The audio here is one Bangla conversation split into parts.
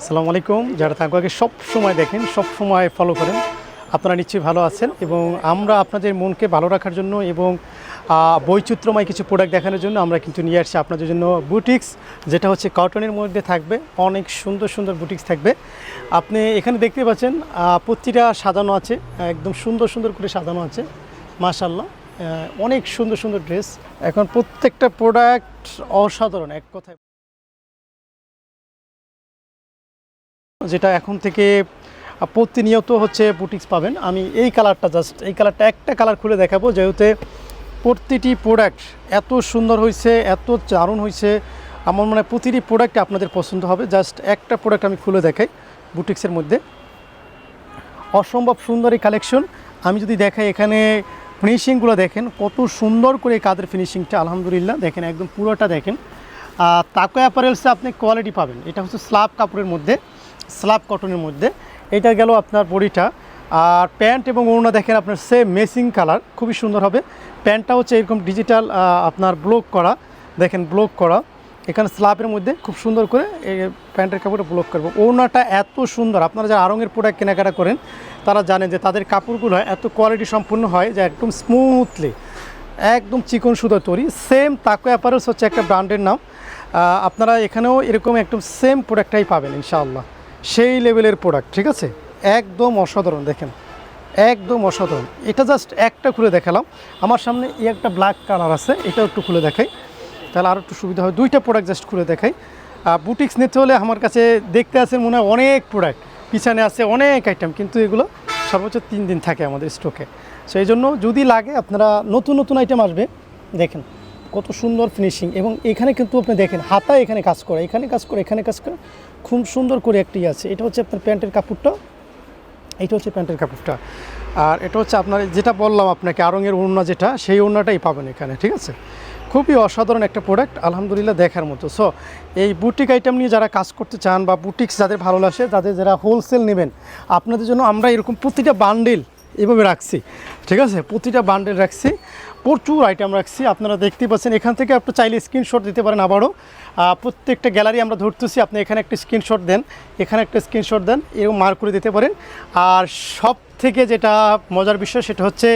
আসসালামু আলাইকুম। যারা তাকুয়াকে সব সময় দেখেন, সব সময় ফলো করেন, আপনারা নিশ্চয়ই ভালো আছেন এবং আমরা আপনাদের মনকে ভালো রাখার জন্য এবং বৈচিত্র্যময় কিছু প্রোডাক্ট দেখানোর জন্য আমরা কিন্তু নিয়ে আসছি আপনাদের জন্য বুটিক্স যেটা হচ্ছে কটনের মধ্যে থাকবে। অনেক সুন্দর সুন্দর বুটিক্স থাকবে। আপনি এখানে দেখতে পাচ্ছেন প্রতিটা সাজানো আছে, একদম সুন্দর সুন্দর করে সাজানো আছে মাশাল্লাহ অনেক সুন্দর সুন্দর ড্রেস এখন প্রত্যেকটা প্রোডাক্ট অসাধারণ, এক কথায় যেটা এখন থেকে প্রতিনিয়ত হচ্ছে বুটিক্স পাবেন। আমি এই কালারটা জাস্ট এই কালারটা একটা কালার খুলে দেখাবো, যেহেতু প্রতিটি প্রোডাক্ট এত সুন্দর হয়েছে এত দারুণ হয়েছে আমার মনে হয় প্রতিটি প্রোডাক্ট আপনাদের পছন্দ হবে। জাস্ট একটা প্রোডাক্ট আমি খুলে দেখাই বুটিক্সের মধ্যে। অসম্ভব সুন্দর এই কালেকশন আমি যদি দেখাই এখানে ফিনিশিংগুলো দেখেন, কত সুন্দর করে কাদের ফিনিশিংটা আলহামদুলিল্লাহ। দেখেন, একদম পুরোটা দেখেন। তাকো অ্যাপারেলসে আপনি কোয়ালিটি পাবেন। এটা হচ্ছে স্লাব কাপড়ের মধ্যে স্লাব কটনের মধ্যে। এটা গেল আপনার বডিটা। আর প্যান্ট এবং ওড়না দেখেন আপনার সেম মেসিং কালার খুবই সুন্দর হবে। প্যান্টটা হচ্ছে এরকম ডিজিটাল আপনার ব্লক করা। দেখেন ব্লক করা। এখানে স্লাবের মধ্যে খুব সুন্দর করে প্যান্টের কাপড়টা ব্লক করব। ওড়নাটা এত সুন্দর। আপনারা যারা আরঙের প্রোডাক্ট কেনাকাটা করেন, তারা জানেন যে তাদের কাপড়গুলো এত কোয়ালিটি সম্পূর্ণ হয় যে একদম স্মুথলি একদম চিকন সুতোর তৈরি। সেম তাকো অ্যাপারেলস হচ্ছে একটা ব্র্যান্ডের নাম। আপনারা এখানেও এরকম একদম সেম প্রোডাক্টটাই পাবেন, ইনশাআল্লাহ। সেই লেভেলের প্রোডাক্ট ঠিক আছে? একদম অসাধারণ, দেখেন। একদম অসাধারণ। এটা জাস্ট একটা খুলে দেখালাম। আমার সামনে এই একটা ব্ল্যাক কালার আছে, এটাও একটু খুলে দেখাই। তাহলে আরও একটু সুবিধা হয়। দুইটা প্রোডাক্ট জাস্ট খুলে দেখাই। বুটিক্স নিতে হলে আমার কাছে দেখতে আছে মনে হয় অনেক প্রোডাক্ট পিছনে আছে অনেক আইটেম কিন্তু এগুলো সর্বোচ্চ তিন দিন থাকে আমাদের স্টকে সো এই জন্য যদি লাগে, আপনারা নতুন নতুন আইটেম আসবে, দেখেন। কত সুন্দর ফিনিশিং এবং এখানে কিন্তু আপনি দেখেন হাতা এখানে কাজ করে, এখানে কাজ করে, এখানে কাজ করে, খুব সুন্দর করে একটি আছে। এটা হচ্ছে আপনার প্যান্টের কাপড়টা। এইটা হচ্ছে প্যান্টের কাপড়টা। আর এটা হচ্ছে আপনার যেটা বললাম আপনাকে আরঙের ওড়না যেটা, সেই ওড়নাটাই পাবেন এখানে, ঠিক আছে? খুবই অসাধারণ একটা প্রোডাক্ট আলহামদুলিল্লাহ দেখার মতো। সো এই বুটিক আইটেম নিয়ে যারা কাজ করতে চান বা বুটিক্স যাদের ভালো লাগে তাদের যারা হোলসেল নেবেন, আপনাদের জন্য আমরা এরকম প্রতিটা বান্ডিল এভাবে রাখছি, ঠিক আছে? প্রতিটা বান্ডেল রাখছি, প্রচুর আইটেম রাখছি। আপনারা দেখতেই পাচ্ছেন, এখান থেকে আপনি চাইলে স্ক্রিনশট দিতে পারেন আবারও। প্রত্যেকটা গ্যালারি আমরা ধরতেছি, আপনি এখানে একটা স্ক্রিনশট দেন, এখানে একটা স্ক্রিনশট দেন, এরকম মার্ক করে দিতে পারেন। আর সব থেকে যেটা মজার বিষয়, সেটা হচ্ছে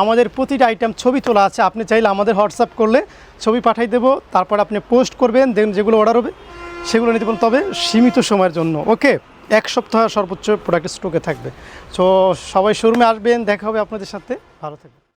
আমাদের প্রতিটা আইটেম ছবি তোলা আছে। আপনি চাইলে আমাদের হোয়াটসঅ্যাপ করলে ছবি পাঠাই দেবো, তারপর আপনি পোস্ট করবেন দেন যেগুলো অর্ডার হবে, সেগুলো নিতে পারেন। তবে সীমিত সময়ের জন্য ওকে এক সপ্তাহ সর্বোচ্চ প্রোডাক্ট স্টকে থাকবে। সো সবাই শোরুমে আসবেন, দেখা হবে আপনাদের সাথে। ভালো থাকবেন।